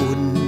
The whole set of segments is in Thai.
อุ่น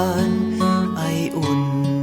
ที่ลูก